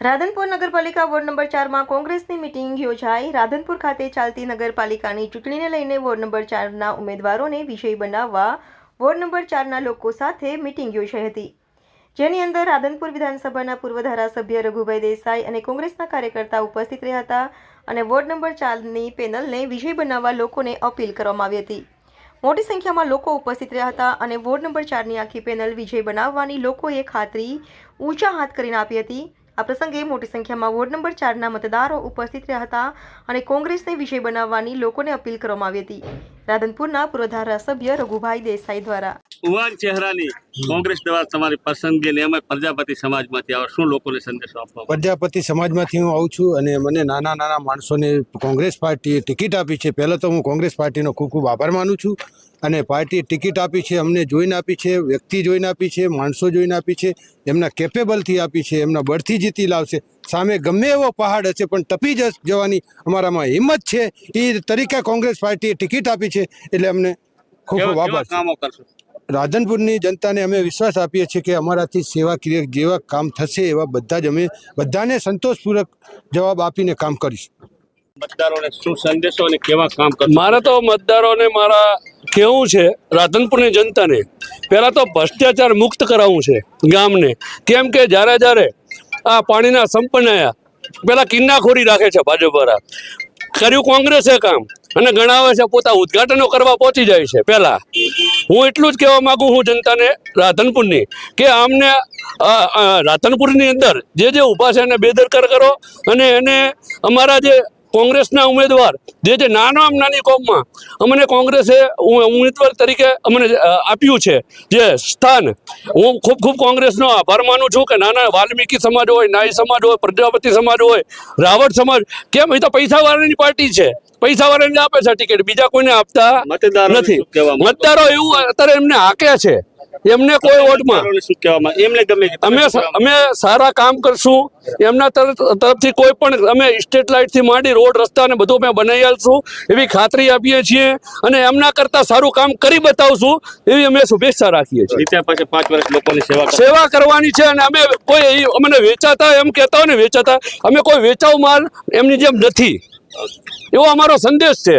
રાધનપુર નગરપાલિકા ward number ચારમાં કોંગ્રેસની મિટિંગ યોજાઈ. રાધનપુર ખાતે ચાલતી નગરપાલિકાની ચૂંટણીને લઈને વોર્ડ નંબર ચારના ઉમેદવારોને વિજયી બનાવવા વોર્ડ નંબર ચારના લોકો સાથે મિટિંગ યોજાઈ હતી. જેની અંદર રાધનપુર વિધાનસભાના પૂર્વ ધારાસભ્ય રઘુભાઈ દેસાઈ અને કોંગ્રેસના કાર્યકર્તા ઉપસ્થિત રહ્યા હતા અને વોર્ડ નંબર ચારની પેનલને વિજય બનાવવા લોકોને અપીલ કરવામાં આવી હતી. મોટી સંખ્યામાં લોકો ઉપસ્થિત રહ્યા હતા અને વોર્ડ નંબર ચારની આખી પેનલ વિજય બનાવવાની લોકોએ ખાતરી ઊંચા હાથ કરીને આપી હતી. આ પ્રસંગે મોટી સંખ્યામાં વોર્ડ નંબર ચારના મતદારો ઉપસ્થિત રહ્યા હતા અને કોંગ્રેસને વિષય બનાવવાની લોકોને અપીલ કરવામાં આવી હતી. રાધનપુરના પૂર્વ ધારાસભ્ય રઘુભાઈ દેસાઈ દ્વારા ઉવાન ચહેરાની કોંગ્રેસ દ્વારા તમારી પસંદગી ને એમાં પ્રજાપતિ સમાજમાંથી આવો. શું લોકોને સંદેશો આપવા પ્રજાપતિ સમાજમાંથી હું આવું છું અને મને નાના નાના માણસોને કોંગ્રેસ પાર્ટીએ ટિકિટ આપી છે. પહેલાં તો હું કોંગ્રેસ પાર્ટીનો ખૂબ ખૂબ આભાર માનું છું અને પાર્ટીએ ટિકિટ આપી છે અમને જોઈને આપી છે વ્યક્તિ જોઈને આપી છે માણસો જોઈને આપી છે એમના કેપેબલથી આપી છે એમના બળથી જીતી લાવશે. સામે ગમે એવો પહાડ હશે પણ ટપી જ જવાની અમારામાં હિંમત છે. એ તરીકે કોંગ્રેસ પાર્ટીએ ટિકિટ આપી છે એટલે અમને ખૂબ ખૂબ આભાર કામો કરશો? રાધનપુરની જનતાને અમે વિશ્વાસ આપીએ છીએ કે અમારાથી સેવાકીય જેવા કામ થશે એવા બધા જ અમે બધાને સંતોષપૂર્વક જવાબ આપીને કામ કરીશું. મતદારોને શું સંદેશો અને કેવા કામ મારે તો મતદારોને મારા કેવું છે રાધનપુરની જનતાને પહેલાં તો ભ્રષ્ટાચાર મુક્ત કરાવવું છે ગામને. કેમ કે જ્યારે જ્યારે આ પાણીના સંપન્ન આયા પહેલાં કિન્નાખોરી રાખે છે ભાજપવાળા કર્યું કોંગ્રેસે કામ અને ગણાવે છે, પોતા ઉદઘાટનો કરવા પહોંચી જાય છે. પહેલા હું એટલું જ કહેવા માંગુ હું જનતાને રાધનપુરની કે આમને રાધનપુરની અંદર જે જે ઊભા છે એને બેદરકાર કરો અને એને અમારા જે કોંગ્રેસના ઉમેદવાર, જે જે નાનો આમ નાની કોમમાં અમને કોંગ્રેસે ઉમેદવાર તરીકે અમને આપ્યું છે, જે સ્થાન. હું ખૂબ ખૂબ કોંગ્રેસનો આભાર માનું છું કે નાના વાલ્મીકી સમાજ હોય, નાઈ સમાજ હોય, પ્રજાપતિ સમાજ હોય, રાવળ સમાજ, કેમ એ તો પૈસાવાળાની પાર્ટી છે. પૈસાવાળાને આપે છે ટિકિટ બીજા કોઈને આપતા નથી? મતદારો એવું અત્યારે એમને હાકે છે. એમને કોઈ વોટમાં. એમને ગમે અમે અમે સારા કામ કરશું. એમના તરફ તરફથી કોઈ પણ અમે સ્ટેટ લાઇટથી માંડી રોડ રસ્તા ને બધું અમે બનાવી આલશું એવી ખાતરી આપીએ છીએ અને એમના કરતા સારું કામ કરી બતાવશું. એવી અમે શુભેચ્છા રાખીએ છીએ. પાંચ વર્ષ લોકોની સેવા સેવા કરવાની છે અને અમે કોઈ અમને વેચાતા એમ કહેતા હોય ને વેચાતા અમે કોઈ વેચાવ માલ એમની જેમ નથી. એવો અમારો સંદેશ છે.